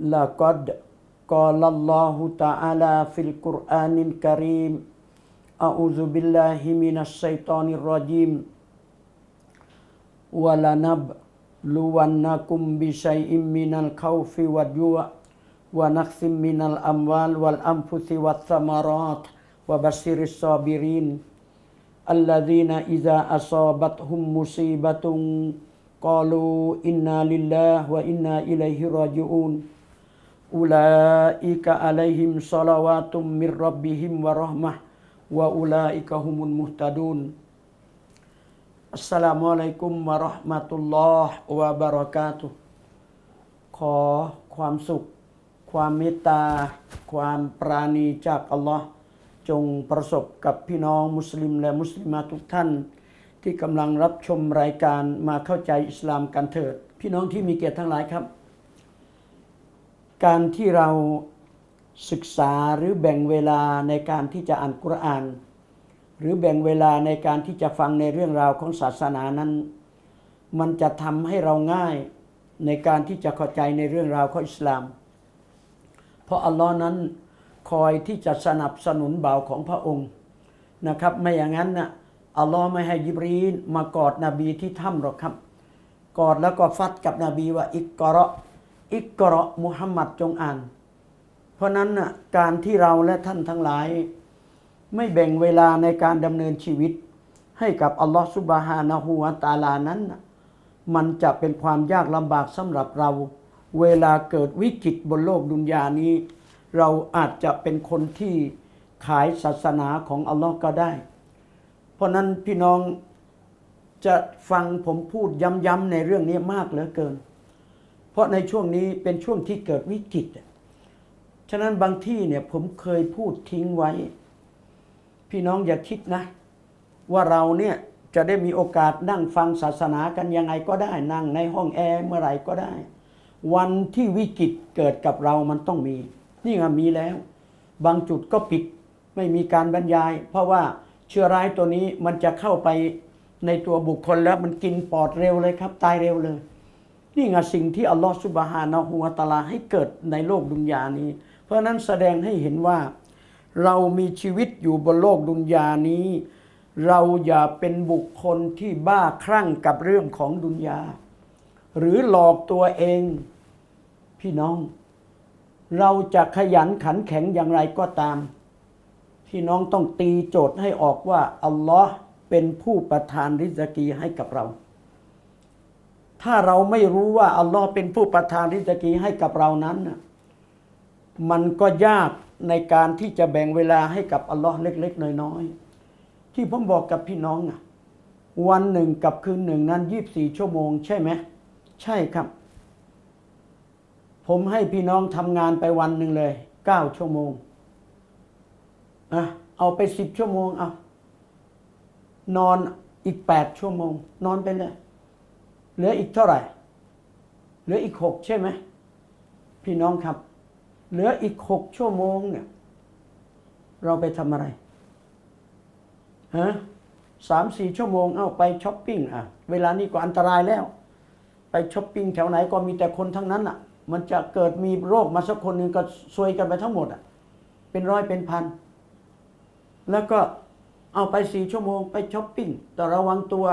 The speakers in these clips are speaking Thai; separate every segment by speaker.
Speaker 1: لقد قال الله تعالى في القرآن الكريم أعوذ بالله من الشيطان الرجيم. ولنبلونكم بشيء من الخوف والجوع ونقص من الأموال والأنفس والثمرات وبشر الصابرين الذين إذا أصابتهم مصيبة قالوا إنا لله وإنا إليه راجعون. อุลาอิกะอะลัยฮิมซาลาวาตุมมิรบบิฮิมวะรอห์มะวะอุลาอิกะฮุมุลมุฮตาดูนอัสสลามุอะลัยกุมวะราะห์มะตุลลอฮ์วะบะเราขอความสุข ความเมตตา ความปราณีจากอัลลอฮ์จงประสบกับพี่น้องมุสลิมและมุสลิมาทุกท่าน ที่กำลังรับชมรายการมาเข้าใจอิสลามกันเถิด พี่น้องที่มีเกียรติทั้งหลายครับ การที่เราศึกษาหรือแบ่งเวลาในการที่จะอ่านกุรอาน หรือแบ่งเวลาในการที่จะฟังในเรื่องราวของศาสนานั้น มันจะทำให้เราง่ายในการที่จะเข้าใจในเรื่องราวของอิสลาม เพราะอัลลอฮ์นั้นคอยที่จะสนับสนุนบ่าวของพระองค์นะครับ ไม่อย่างนั้นนะอัลลอฮ์ไม่ให้ยิบรีนมากอดนบีที่ถ้ำหรอกครับ กอดแล้วก็ฟัดกับนบีว่าอิกกระ อิกกอเราะมุฮัมมัดจงอ่าน เพราะนั้นนะการที่เราและท่านทั้งหลาย ไม่แบ่งเวลาในการดำเนินชีวิต ให้กับอัลลอฮฺสุบฮานะฮูวะตาลานั้น มันจะเป็นความยากลำบากสำหรับเรา เวลาเกิดวิกฤตบนโลกดุนยานี้ เราอาจจะเป็นคนที่ขายศาสนาของอัลลอฮ์ก็ได้ เพราะนั้นพี่น้องจะฟังผมพูดย้ำๆในเรื่องนี้มากเหลือเกิน เพราะในช่วงนี้เป็นช่วงที่เกิดวิกฤตฉะนั้นบางที่เนี่ยผมเคยพูดทิ้งไว้ พี่น้องอย่าคิดนะ ว่าเราเนี่ยจะได้มีโอกาสนั่งฟังศาสนากันยังไงก็ได้นั่งในห้องแอร์เมื่อไหร่ก็ได้ วันที่วิกฤตเกิดกับเรามันต้องมี นี่ไงมีแล้ว บางจุดก็ปิดไม่มีการบรรยาย เพราะว่าเชื้อร้ายตัวนี้มันจะเข้าไปในตัวบุคคลแล้วมันกินปอดเร็วเลยครับ ตายเร็วเลย นี่ไงสิ่งที่อัลลอฮฺสุบฮานะฮูวะตาลาให้เกิดในโลกดุนยานี้ เพราะฉะนั้นแสดงให้เห็นว่า เรามีชีวิตอยู่บนโลกดุนยานี้ เราอย่าเป็นบุคคลที่บ้าคลั่งกับเรื่องของดุนยา หรือหลอกตัวเองพี่น้อง เราจะขยันขันแข็งอย่างไรก็ตาม พี่น้องต้องตีโจทย์ให้ออกว่าอัลลอฮ์เป็นผู้ประทานริสกีให้กับเรา ถ้าเราไม่รู้ว่าอัลลอฮ์เป็นผู้ประทานริสกีให้กับเรานั้นน่ะมันก็ยากในการที่จะแบ่งเวลาให้กับอัลลอฮ์เล็ก ๆ น้อยๆที่ผมบอกกับพี่น้องอะวันหนึ่งกับคืนหนึ่งนั้นยีบสี่ชั่วโมง ใช่ไหมใช่ครับ ผมให้พี่น้องทำงานไปวันหนึ่งเลยเก้าชั่วโมงอะเอาไปสิบชั่วโมงเอานอนอีกแปดชั่วโมง นอนไปเลย เหลืออีกเท่าไหร่ เหลืออีกหกใช่ไหมพี่น้องครับ เหลืออีกหกชั่วโมงเนี่ย เราไปทำอะไรฮะสามสี่ชั่วโมงเอาไปช้อปปิ้งอะ เวลานี้ก็อันตรายแล้ว ไปช้อปปิ้งแถวไหนก็มีแต่คนทั้งนั้นอะ มันจะเกิดมีโรคมาสักคนหนึ่งก็ซวยกันไปทั้งหมดอะ เป็นร้อยเป็นพัน แล้วก็เอาไปสี่ชั่วโมงไปช้อปปิ้งแต่ระวังตัว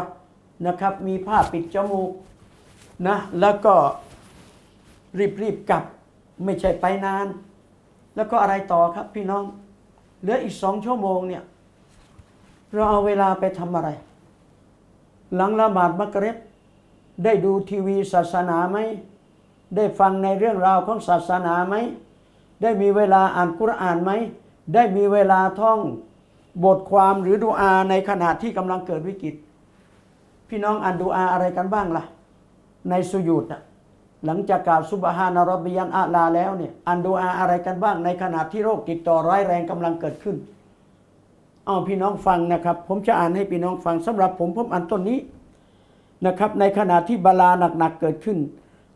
Speaker 1: นะครับ มีผ้าปิดจมูกนะแล้วก็รีบๆกลับไม่ใช่ไปนาน แล้วก็อะไรต่อครับพี่น้อง เหลืออีกสองชั่วโมงเนี่ย เราเอาเวลาไปทำอะไร หลังละหมาดมักริบได้ดูทีวีศาสนาไหม ได้ฟังในเรื่องราวของศาสนาไหม ได้มีเวลาอ่านกุรอานไหม ได้มีเวลาท่องบทความหรือดูอาในขณะที่กำลังเกิดวิกฤต พี่น้องอ่านดูอาอะไรกันบ้างล่ะ ในสุยุดหลังจากกล่าวซุบฮานารบิยันอาลาแล้วเนี่ยอ่านดูอาอะไรกันบ้าง ในขณะที่โรคติดต่อร้ายแรงกำลังเกิดขึ้นเอาพี่น้องฟังนะครับ ผมจะอ่านให้พี่น้องฟังสำหรับผมผมอ่านต้นนี้นะครับ ในขณะที่บาลาหนักๆเกิดขึ้น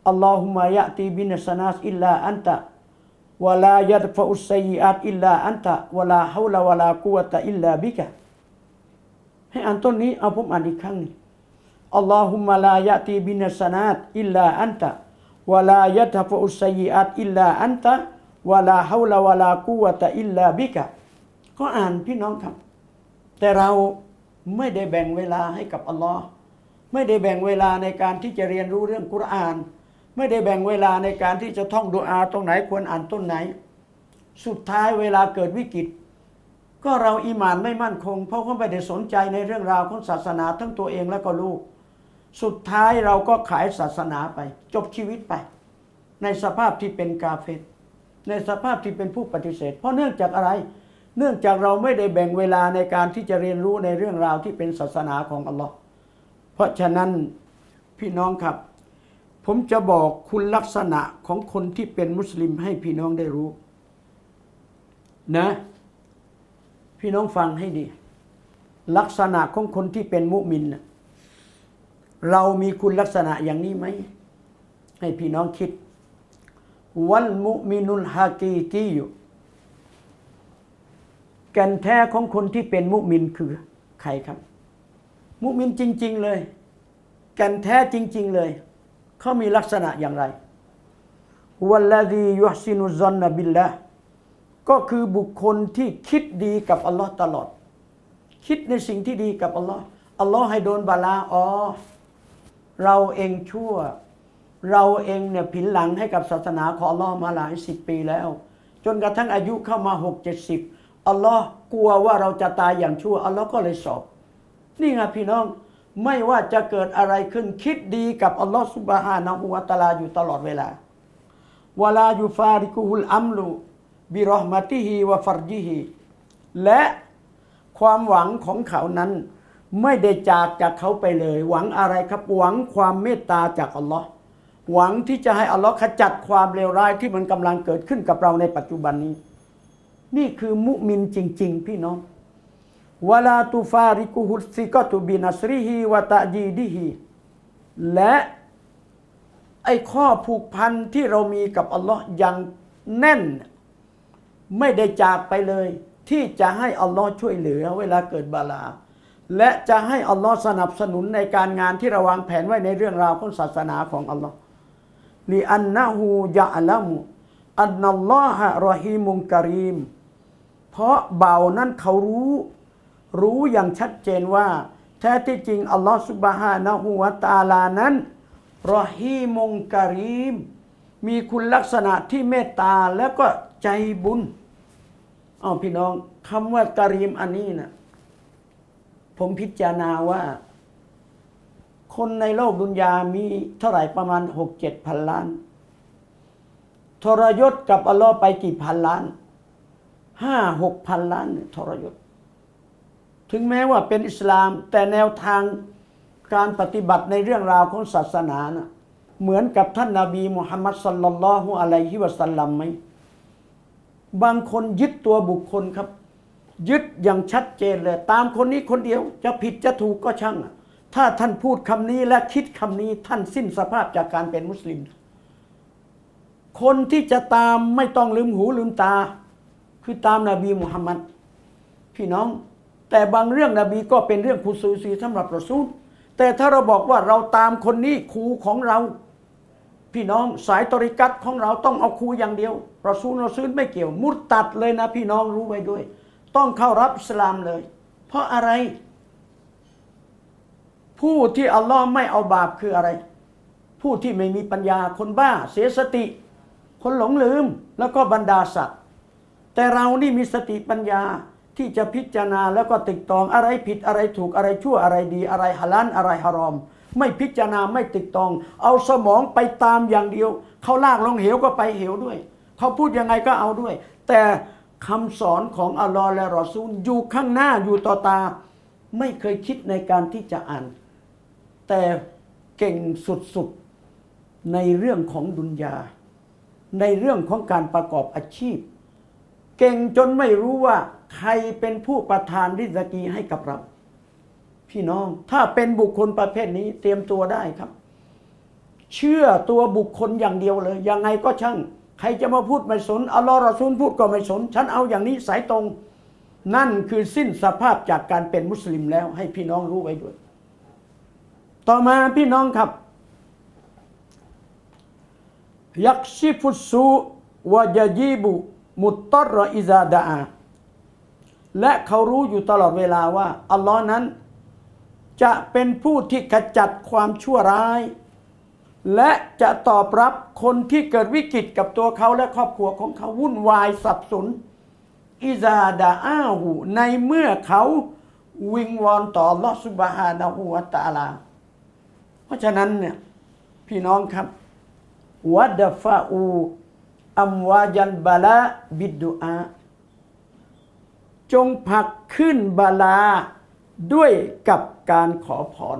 Speaker 1: อัลลอฮุมะยะตีบินสนาสอิลลาอันตะวะลายัดฟะอุสซัยอาตอิลลาอันตะวะลาฮาวลาวะลากุวตะอิลลาบิกะให้อ่านต้นนี้เอาผมอ่านอีกครั้งนึง อัลลอฮุมะลายะตีบินสนาสอิลลาอันตะวะลายัดฟอุสซัยอาตอิลลาอันตะวะลาฮาวลาวะลากุวะตะอิลลาบิกะก็อ่านพี่น้องครับ แต่เราไม่ได้แบ่งเวลาให้กับอัลลอฮ์ไม่ได้แบ่งเวลาในการที่จะเรียนรู้เรื่องกุรอาน ไม่ได้แบ่งเวลาในการที่จะท่องดูอาตรงไหนควรอ่านต้นไหน สุดท้ายเวลาเกิดวิกฤตก็เราอีหมานไม่มั่นคง เพราะเขาไม่ได้สนใจในเรื่องราวของศาสนาทั้งตัวเองและก็ลูก สุดท้ายเราก็ขายศาสนาไป จบชีวิตไป ในสภาพที่เป็นกาเฟตในสภาพที่เป็นผู้ปฏิเสธ เพราะเนื่องจากอะไร เนื่องจากเราไม่ได้แบ่งเวลาในการที่จะเรียนรู้ในเรื่องราวที่เป็นศาสนาของอัลลอฮ์เพราะฉะนั้นพี่น้องครับ ผมจะบอกคุณลักษณะของคนที่เป็นมุสลิมให้พี่น้องได้รู้ นะ พี่น้องฟังให้ดี ลักษณะของคนที่เป็นมุมินน่ะ เรามีคุณลักษณะอย่างนี้ไหม ให้พี่น้องคิด วัลมุมินุลฮากีกีอยู่แก่นแท้ของคนที่เป็นมุมินคือใครครับ มุมินจริง ๆเลย แก่นแท้จริง ๆเลย เขามีลักษณะอย่างไรวัลลดียุฮซินุซอนนบิลละก็คือบุคคลที่คิดดีกับอัลลอฮ์ตลอด คิดในสิ่งที่ดีกับอัลลอฮ์อัลลอฮ์ให้โดนบาลาอ๋อ เราเองชั่ว เราเองเนี่ยผินหลังให้กับศาสนาของอัลลอฮ์มาหลายสิบปีแล้ว จนกระทั่งอายุเข้ามาหกเจ็ดสิบอัลลอฮ์กลัวว่าเราจะตายอย่างชั่วอัลลอฮ์ก็เลยสอบ นี่ไงพี่น้องไม่ว่าจะเกิดอะไรขึ้นคิดดีกับอัลลอฮ์สุบฮานะฮูวะตะอาลาอยู่ตลอดเวลาวลายุฟาริกุฮุลอัมลุบิรอห์มะติฮิวะฟัรจิฮิและความหวังของเขานั้น ไม่ได้จากจากเขาไปเลย หวังอะไรครับ หวังความเมตตาจากอัลลอฮ์หวังที่จะให้อัลลอฮ์ขจัดความเลวร้ายที่มันกำลังเกิดขึ้นกับเราในปัจจุบันนี้ นี่คือมุมินจริง ๆ พี่น้องวลาตุฟาริกุฮุสซิกตุบินัสริฮีวะตะจีดิฮีและไอ้ข้อผูกพันที่เรามีกับอัลลอฮ์อย่างแน่น ไม่ได้จากไปเลย ที่จะให้อัลลอฮ์ช่วยเหลือเวลาเกิดบาลา และจะให้อัลลอฮ์สนับสนุนในการงานที่เราวางแผนไว้ในเรื่องราวของศาสนาของอัลลอฮ์ลีอันนะฮูยะลัมอันนัลลอฮะรอฮีมุงกรีม เพราะเบานั้นเขารู้ รู้อย่างชัดเจนว่า แท้ที่จริงอัลลอฮ์สุบฮานะฮูวะตาลานั้นรอฮีมุงกรีม มีคุณลักษณะที่เมตตาแล้วก็ใจบุญอ้าวพี่น้องคำว่ากะรีมอันนี้น่ะ ผมพิจารณาว่า คนในโลกดุนยามีเท่าไหร่ประมาณหกเจ็ดพันล้าน ทรยศกับอัลลอฮ์ไปกี่พันล้านห้าหกพันล้านเนี่ยทรยศ ถึงแม้ว่าเป็นอิสลาม แต่แนวทางการปฏิบัติในเรื่องราวของศาสนานะ่ะเหมือนกับท่านนาบีมุฮัมมัดสัลลัลลอฮุอะลัยฮิวะสัลลัมไหมบางคนยึดตัวบุคคลครับ ยึดอย่างชัดเจนเลย ตามคนนี้คนเดียวจะผิดจะถูกก็ช่าง ถ้าท่านพูดคำนี้และคิดคำนี้ท่านสิ้นสภาพจากการเป็นมุสลิม คนที่จะตามไม่ต้องลืมหูลืมตา คือตามนาบีมุฮัมมัดพี่น้อง แต่บางเรื่องนบีก็เป็นเรื่องคุซูซีสำหรับรอซูลแต่ถ้าเราบอกว่าเราตามคนนี้ครูของเรา พี่น้องสายตริกัตของเราต้องเอาครูอย่างเดียวรอซูลรอซูลไม่เกี่ยว มุดตัดเลยนะพี่น้องรู้ไว้ด้วย ต้องเข้ารับอิสลามเลย เพราะอะไร ผู้ที่อัลลอฮ์ไม่เอาบาปคืออะไร ผู้ที่ไม่มีปัญญาคนบ้า เสียสติ คนหลงลืมแล้วก็บรรดาสัตว์แต่เรานี่มีสติปัญญาที่จะพิจารณาแล้วก็ติดตองอะไรผิดอะไรถูกอะไรชั่วอะไรดีอะไรฮาลาลอะไรฮารอม ไม่พิจารณาไม่ติดตอง เอาสมองไปตามอย่างเดียว เขาลากลงเหวก็ไปเหวด้วย เขาพูดยังไงก็เอาด้วย แต่ คำสอนของอัลลอฮ์และรอซูลอยู่ข้างหน้าอยู่ต่อตา ไม่เคยคิดในการที่จะอ่าน แต่เก่งสุดๆ ในเรื่องของดุนยา ในเรื่องของการประกอบอาชีพ เก่งจนไม่รู้ว่าใครเป็นผู้ประทานริสกีให้กับเรา พี่น้องถ้าเป็นบุคคลประเภทนี้เตรียมตัวได้ครับ เชื่อตัวบุคคลอย่างเดียวเลย ยังไงก็ช่าง ใครจะมาพูดไม่สนอัลลอฮ์รอซูลพูดก็ไม่สน ฉันเอาอย่างนี้สายตรง นั่นคือสิ้นสภาพจากการเป็นมุสลิมแล้วให้พี่น้องรู้ไว้ด้วย ต่อมาพี่น้องครับ ยักชิฟุสูวะยะยีบุมุตตรอิซาดาและเขารู้อยู่ตลอดเวลาว่าอัลลอฮ์นั้น จะเป็นผู้ที่ขจัดความชั่วร้าย และจะตอบรับคนที่เกิดวิกฤตกับตัวเขาและครอบครัวของเขาวุ่นวายสับสนอิซาดาอาหูในเมื่อเขาวิงวอนต่อลอสุบฮานะฮูวตาลา เพราะฉะนั้นเนี่ยพี่น้องครับวัดฟาอูอัมวาจันบาลาบิดดุอาจงผักขึ้นบาลาด้วยกับการขอพร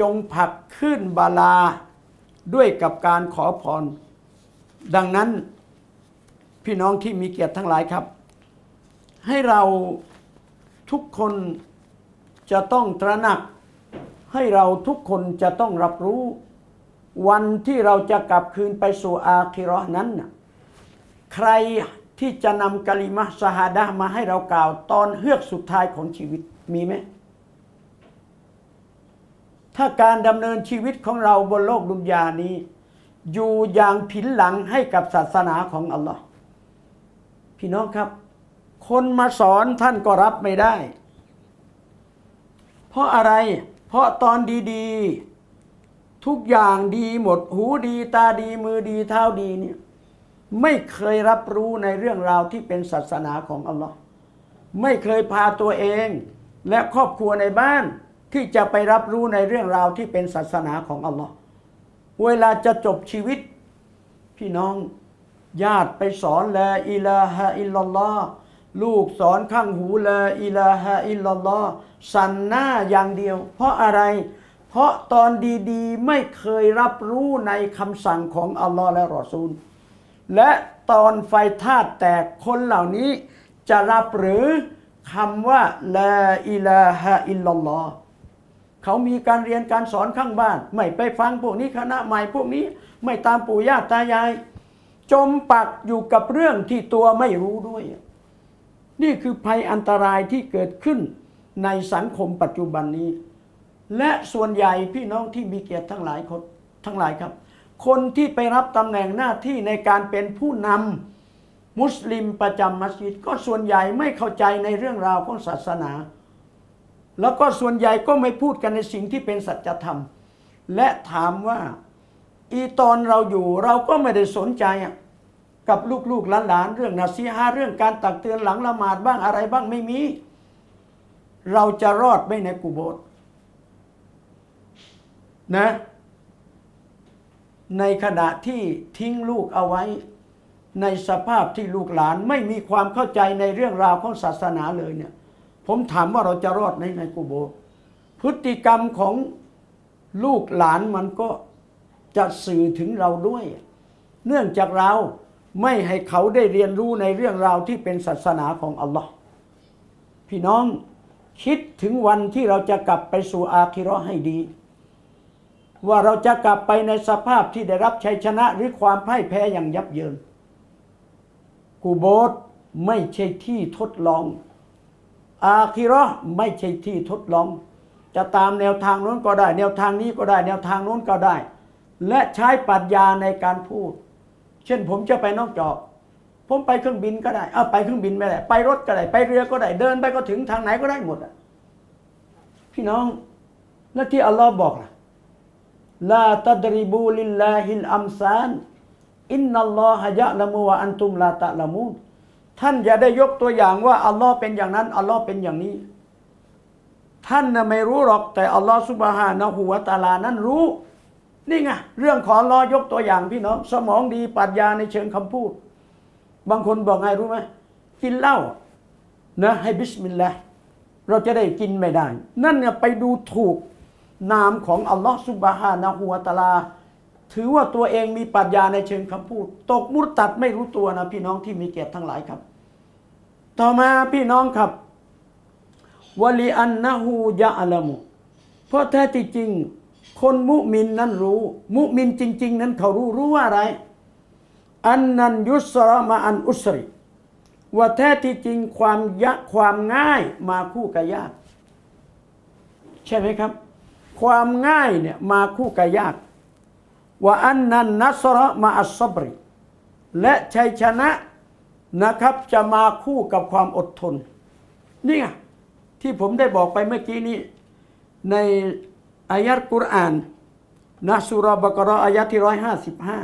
Speaker 1: จงผลักขึ้นบาลาด้วยกับการขอพร ดังนั้นพี่น้องที่มีเกียรติทั้งหลายครับ ให้เราทุกคนจะต้องตระหนัก ให้เราทุกคนจะต้องรับรู้ วันที่เราจะกลับคืนไปสู่อาคิราะห์นั้น ใครที่จะนำกะลิมะห์สฮาดะมาให้เรากล่าวตอนเฮือกสุดท้ายของชีวิตมีไหม ถ้าการดำเนินชีวิตของเราบนโลกดุนยานี้ อยู่อย่างผินหลังให้กับศาสนาของอัลลอฮ์พี่น้องครับ คนมาสอนท่านก็รับไม่ได้ เพราะอะไร เพราะตอนดีๆ ทุกอย่างดีหมด หูดีตาดีมือดีเท้าดีเนี่ยไม่เคยรับรู้ในเรื่องราวที่เป็นศาสนาของอัลลอฮ์ไม่เคยพาตัวเอง และครอบครัวในบ้าน ที่จะไปรับรู้ในเรื่องราวที่เป็นศาสนาของอัลลอฮ์เวลาจะจบชีวิต พี่น้องญาติไปสอนละอิลาฮะอิลลัลลอฮ์ลูกสอนข้างหูละอิลาฮะอิลลัลลอฮ์สันหน้าอย่างเดียว เพราะอะไร เพราะตอนดีๆ ไม่เคยรับรู้ในคำสั่งของอัลลอฮ์และรอซูล และตอนไฟธาตุแตกคนเหล่านี้จะรับหรือคำว่าละอิลาฮะอิลลัลลอฮ์ เขามีการเรียนการสอนข้างบ้าน ไม่ไปฟังพวกนี้คณะใหม่พวกนี้ไม่ตามปู่ย่าตายาย จมปักอยู่กับเรื่องที่ตัวไม่รู้ด้วย นี่คือภัยอันตรายที่เกิดขึ้นในสังคมปัจจุบันนี้ และส่วนใหญ่พี่น้องที่มีเกียรติทั้งหลายคนทั้งหลายครับ คนที่ไปรับตำแหน่งหน้าที่ในการเป็นผู้นำมุสลิมประจำมัสยิดก็ส่วนใหญ่ไม่เข้าใจในเรื่องราวของศาสนา แล้วก็ส่วนใหญ่ก็ไม่พูดกันในสิ่งที่เป็นสัจธรรม และถามว่าอีตอนเราอยู่เราก็ไม่ได้สนใจกับลูกๆหลานๆเรื่องนาซีฮาเรื่องการตักเตือนหลังละหมาดบ้างอะไรบ้างไม่มี เราจะรอดไหมในกุโบสถ์นะ ในขณะที่ทิ้งลูกเอาไว้ ในสภาพที่ลูกหลานไม่มีความเข้าใจในเรื่องราวของศาสนาเลยเนี่ย ผมถามว่าเราจะรอดในในกุโบส์พฤติกรรมของลูกหลานมันก็จะสื่อถึงเราด้วย เนื่องจากเราไม่ให้เขาได้เรียนรู้ในเรื่องราวที่เป็นศาสนาของอัลลอฮ์พี่น้องคิดถึงวันที่เราจะกลับไปสู่อาคิราะห์ให้ดี ว่าเราจะกลับไปในสภาพที่ได้รับชัยชนะหรือความพ่ายแพ้อย่างยับเยินกูโบสไม่ใช่ที่ทดลอง อาคิราะห์ไม่ใช่ที่ทดลอง จะตามแนวทางโน้นก็ได้ แนวทางนี้ก็ได้ แนวทางโน้นก็ได้ และใช้ปรัชญาในการพูด เช่นผมจะไปนอกจอก ผมไปเครื่องบินก็ได้เอาไปเครื่องบินไม่ได้ ไปรถก็ได้ ไปเรือก็ได้ เดินไปก็ถึงทางไหนก็ได้หมดอะพี่น้อง แล้วที่อัลลอฮ์บอกล่ะลาตัดริบูลิลลาฮิลอัมซานอินนัลลอฮะยะละมูวะอันตุมลาตะละมูน ท่านอย่าได้ยกตัวอย่างว่าอัลลอฮ์เป็นอย่างนั้นอัลลอฮ์เป็นอย่างนี้ ท่านน่ะไม่รู้หรอกแต่อัลลอฮ์ซุบฮานะฮูวตาลานั้นรู้ นี่ไงเรื่องของลอยกตัวอย่างพี่น้อง สมองดีปรัชญาในเชิงคำพูด บางคนบอกไงรู้ไหมกินเหล้านะให้บิสมิลลาห์เราจะได้กินไม่ได้ นั่นเนี่ยไปดูถูกนามของอัลลอฮ์ซุบฮานะฮูวตาลาถือว่าตัวเองมีปรัชญาในเชิงคำพูด ตกมุตตัดไม่รู้ตัวนะพี่น้องที่มีเกียรติทั้งหลายครับ ต่อมาพี่น้องครับวลีอันนะฮูยะอัลมุเพราะแท้ที่จริง คนมุมินนั้นรู้ มุมินจริง ๆ นั้นเขารู้รู้ว่าอะไร อันนันยุสรมาอันอุสริว่าแท้ที่จริงความยะความง่ายมาคู่กับยาก ใช่ไหมครับ ความง่ายเนี่ยมาคู่กับยากว่าอันนันนัสระมาอัสซบริและชัยชนะ นะครับ จะมาคู่กับความอดทน นี่ไงที่ผมได้บอกไปเมื่อกี้นี้ ในอายะห์กุรอานนะสุรบะกราะอายะที่ร้อยห้าสิบห้า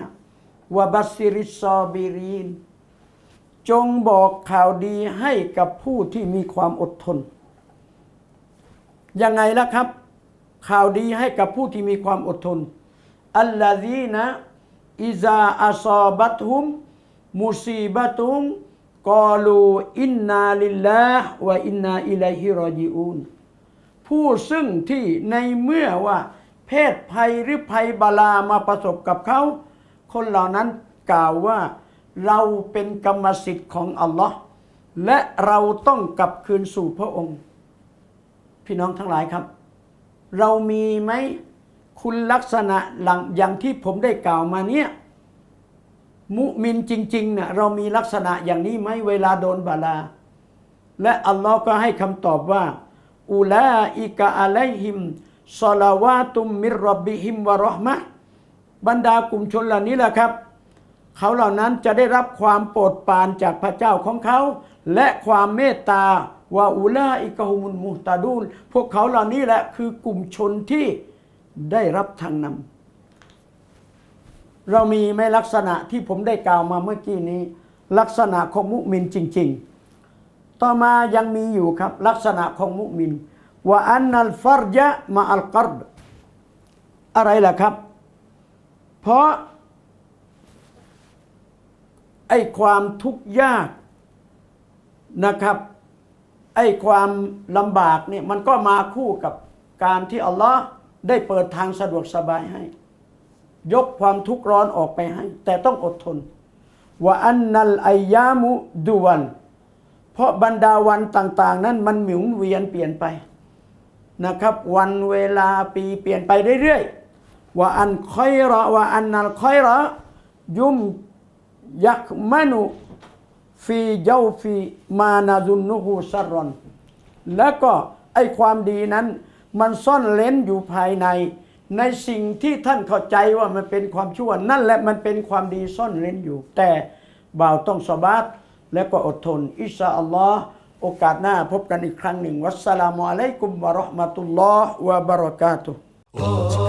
Speaker 1: วบัสซิริสซอบิรีน จงบอกข่าวดีให้กับผู้ที่มีความอดทน ยังไงล่ะครับ ข่าวดีให้กับผู้ที่มีความอดทนอัลลาซีนะอิซาอัซอบัตฮุม มุซีบะตุมกอลูอินนาลิลลาห์วะอินนาอิลัยฮิรอญิอูนผู้ซึ่งที่ในเมื่อว่าเพศภัยหรือภัยบาลามาประสบกับเขา คนเหล่านั้นกล่าวว่าเราเป็นกรรมสิทธิ์ของอัลลอฮ์และเราต้องกลับคืนสู่พระองค์ พี่น้องทั้งหลายครับ เรามีไหมคุณลักษณะหลังอย่างที่ผมได้กล่าวมาเนี่ย มุมินจริงๆเนี่ยเรามีลักษณะอย่างนี้ไหมเวลาโดนบาลา และอัลลอฮ์ก็ให้คำตอบว่า อุลาอิกะอะลัยฮิมซอลาวาตุมมิรรบบิฮิมวะราะห์มะบรรดากลุ่มชนเหล่านี้แหละครับ เขาเหล่านั้นจะได้รับความโปรดปรานจากพระเจ้าของเขา และความเมตตาว่าอุลาอิกะฮุมุลมุตาดูนพวกเขาเหล่านี้แหละคือกลุ่มชนที่ได้รับทางนำ เรามีไหมลักษณะที่ผมได้กล่าวมาเมื่อกี้นี้ ลักษณะของมุมินจริง ๆ ต่อมายังมีอยู่ครับ ลักษณะของมุมินว่าอันนัลฟัรยะมาอัลกรบอะไรล่ะครับ เพราะไอ้ความทุกข์ยากนะครับไอ้ความลำบากเนี่ยมันก็มาคู่กับการที่อัลลอฮ์ได้เปิดทางสะดวกสบายให้ ยกความทุกข์ร้อนออกไปให้ แต่ต้องอดทนว่าอันนัลอายามุดูวัน เพราะบรรดาวันต่าง ๆ นั้นมันหมุนเวียนเปลี่ยนไปนะครับ วันเวลาปีเปลี่ยนไปเรื่อยๆว่าอันคอยระว่าอันนัลคอยระยุมยักมานุฟีเจ้าฟีมานาซุนนุฮูซารอน แล้วก็ไอความดีนั้น มันซ่อนเล้นอยู่ภายใน ในสิ่งที่ท่านเข้าใจว่ามันเป็นความชั่ว นั่นแหละมันเป็นความดีซ่อนเล้นอยู่ แต่บ่าวต้องสบาดและก็อดทน อิชาอัลลอฮ์โอกาสหน้าพบกันอีกครั้งหนึ่ง วัสสลามุอะลัยกุมวะเราะห์มะตุลลอฮ์วะบะเราะกาตุฮ์